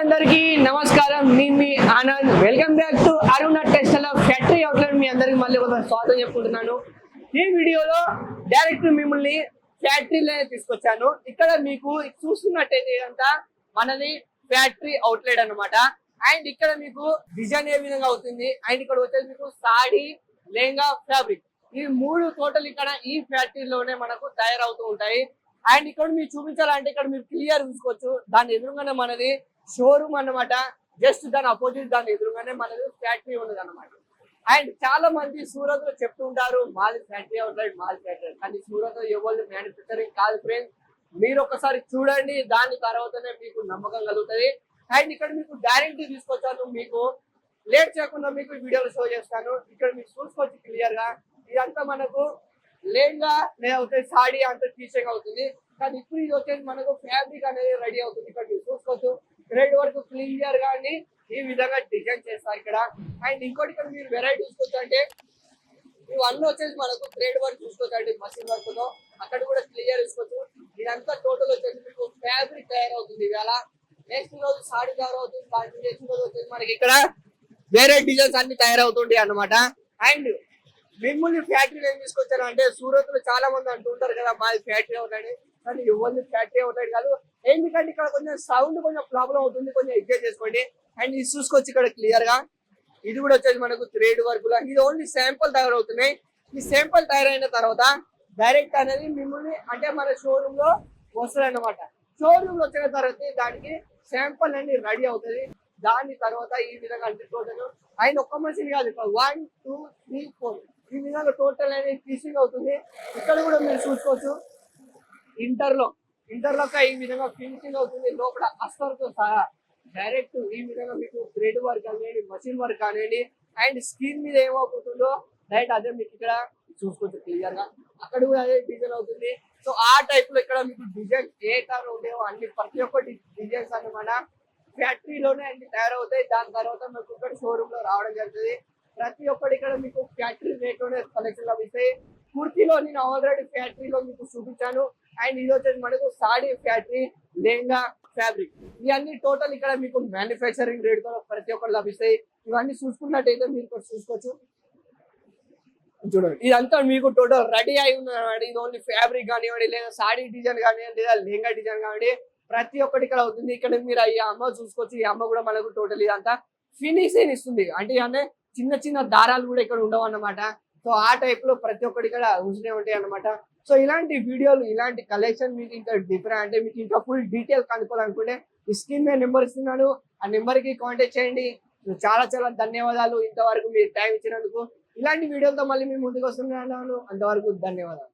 అందరికీ నమస్కారం. నేను మీ Anand welcome back to Aruna textile factory outlet. మీ అందరికి మళ్ళీ ఒక స్వాగతం చెప్పుకుంటున్నాను. ఈ వీడియోలో డైరెక్ట్ మిమ్మల్ని ఫ్యాక్టరీలో తీసుకొచ్చాను. ఇక్కడ మీకు చూస్తున్నట్టయితే అంతా మనది ఫ్యాక్టరీ అవుట్లెట్ అన్నమాట. అండ్ ఇక్కడ మీకు డిజైన్ ఏ విధంగా అవుతుంది? అండ్ ఇక్కడ వచ్చేసి మీకు సాడీ లెహంగా ఫ్యాబ్రిక్. ఈ మూడు టోటల్ ఇక్కడ ఈ ఫ్యాక్టరీలోనే మనకు తయారవుతూ ఉంటాయి. అండ్ ఇక్కడ మీరు చూపించాలంటే ఇక్కడ మీరు క్లియర్ చూసుకోవచ్చు. దాని ఎదురుగానే మనది షోరూమ్ అన్నమాట. జస్ట్ దాని అపోజిట్ దాని ఎదురుగానే మనది ఫ్యాక్టరీ ఉన్నది అనమాట అండ్ చాలా మంది సూరత్లో చెప్తుంటారు మాది ఫ్యాక్టరీ అవుట్లెట్ మాది ఫ్యాక్టరీ కానీ సూరత్లో ఎవరు మ్యానుఫ్యాక్చరింగ్ కాదు ఫ్రెండ్స్ మీరు ఒకసారి చూడండి దాని తర్వాతనే మీకు నమ్మకం కలుగుతుంది. అండ్ ఇక్కడ మీకు డైరెక్ట్ తీసుకొచ్చాను మీకు. లేట్ చేయకుండా మీకు వీడియోలు షో చేస్తాను. ఇక్కడ మీకు చూసుకోవచ్చు క్లియర్గా. ఇదంతా మనకు లేంగా లేకపోతే సాడీ అంత టీచింగ్ అవుతుంది. కానీ ఇప్పుడు ఇది వచ్చేసి మనకు ఫ్యాబ్రిక్ అనేది రెడీ అవుతుంది. ఇక్కడ మీరు చూసుకోవచ్చు. గ్రేడ్ వర్క్ క్లియర్గా అన్ని ఈ విధంగా డిజైన్ చేస్తారు ఇక్కడ. అండ్ ఇంకోటి ఇక్కడ మీరు వెరైటీ చూసుకోవచ్చు అంటే ఇవన్నీ వచ్చేసి మనకు గ్రేడ్ వర్క్ చూసుకోవచ్చు అంటే మసీన్ వర్క్తో. అక్కడ కూడా క్లియర్ చూసుకోవచ్చు. ఇదంతా టోటల్ వచ్చేసి మీకు ఫ్యాబ్రిక్ తయారవుతుంది ఇవాళ. నెక్స్ట్ రోజు సాడీ తయారవుతుంది నెక్స్ట్ రోజు వచ్చేసి మనకి ఇక్కడ వేరే డిజైన్స్ అన్ని తయారవుతుంటాయి అన్నమాట. అండ్ మిమ్మల్ని ఫ్యాక్టరీ ఏం తీసుకొచ్చారు? అంటే సూరత్లో చాలా మంది అంటుంటారు కదా మాది ఫ్యాక్టరీ అవుతాడు. కానీ ఎవరిని ఫ్యాక్టరీ అవుతాడు కాదు. ఎందుకంటే ఇక్కడ కొంచెం సౌండ్ కొంచెం ప్రాబ్లం అవుతుంది కొంచెం ఎంజాయ్ చేసుకోండి. అండ్ ఇది చూసుకొచ్చి ఇక్కడ క్లియర్గా. ఇది కూడా వచ్చేసి మనకు త్రేడ్ వర్క్లో. ఇది ఓన్లీ శాంపుల్ తయారవుతున్నాయి ఈ శాంపుల్ తయారైన తర్వాత డైరెక్ట్ అనేది మిమ్మల్ని అంటే మన షోరూమ్లో వస్తుంది అనమాట షోరూమ్లో వచ్చిన తర్వాత దానికి శాంపుల్ అనేది రెడీ అవుతుంది. దాని తర్వాత ఈ విధంగా అంటే టోటల్ ఆయన ఒక్క మనిషిని కాదు వన్ టూ త్రీ ఫోర్ ఈ విధంగా టోటల్ అనేది టీచింగ్ అవుతుంది. ఇక్కడ కూడా మీరు చూసుకోవచ్చు. ఇంటర్లో ఇంటర్లో ఈ విధంగా ఫినిషింగ్ అవుతుంది. లోపల అస్తర్తో సహా డైరెక్ట్ ఈ విధంగా మీకు థ్రెడ్ వర్క్ కానివ్వండి మషిన్ వర్క్ కానివ్వండి అండ్ స్క్రీన్ మీద ఏమవుతుందో డైరెక్ట్ అదే మీకు ఇక్కడ చూసుకోవచ్చు క్లియర్గా. అక్కడ కూడా అదే డిజైన్ అవుతుంది. సో ఆ టైప్లో ఇక్కడ మీకు డిజైన్ ఏ కార్ ఉండేవో అన్ని ప్రతి ఒక్కటి డిజైన్స్ అన్నమాట. ఫ్యాక్టరీలోనే అన్ని తయారవుతాయి. దాని తర్వాత మీకు ఇక్కడ షోరూమ్లో రావడం జరుగుతుంది. ప్రతి ఒక్కటి ఇక్కడ మీకు ఫ్యాక్టరీ రేట్ కలెక్షన్ లభిస్తాయి కుర్తీలో నేను ఆల్రెడీ ఫ్యాక్టరీలో మీకు చూపించాను. అండ్ ఇది వచ్చేసి మనకు సాడీ ఫ్యాక్టరీ లెహంగా ఫ్యాబ్రిక్. ఇవన్నీ టోటల్ ఇక్కడ మీకు మ్యానుఫ్యాక్చరింగ్ రేట్తో ప్రతి ఒక్కటి లభిస్తాయి. ఇవన్నీ చూసుకున్నట్టయితే మీరు ఇక్కడ చూసుకోవచ్చు. చూడండి. ఇదంతా మీకు టోటల్ రెడీ అయి ఉన్నది ఇది ఓన్లీ ఫ్యాబ్రిక్ కానివ్వండి లేదా సాడీ డిజైన్ కానివ్వండి లేదా లెహంగా డిజైన్ కానివ్వండి ప్రతి ఒక్కటి ఇక్కడ అవుతుంది. ఇక్కడ మీరు ఈ అమ్మ చూసుకోవచ్చు. ఈ అమ్మ కూడా మనకు టోటల్ ఇదంతా ఫినిషింగ్ ఇస్తుంది. అంటే అంటే చిన్న చిన్న దారాలు కూడా ఇక్కడ ఉండవు అన్నమాట. సో ఆ టైప్లో ప్రతి ఒక్కటి ఇక్కడ ఉంచునే ఉంటాయి అన్నమాట. సో ఇలాంటి వీడియోలు ఇలాంటి కలెక్షన్ మీకు ఇంకా డిఫరెంట్ అంటే మీకు ఇంకా ఫుల్ డీటెయిల్ కనుక్కోవాలనుకుంటే ఈ స్క్రీన్ మీద నెంబర్ ఇస్తున్నాను. ఆ నెంబర్కి కాంటాక్ట్ చేయండి. చాలా చాలా ధన్యవాదాలు ఇంతవరకు మీరు టైం ఇచ్చినందుకు. ఇలాంటి వీడియోలతో మళ్ళీ మీ ముందుకు వస్తున్నాను. అంతవరకు ధన్యవాదాలు.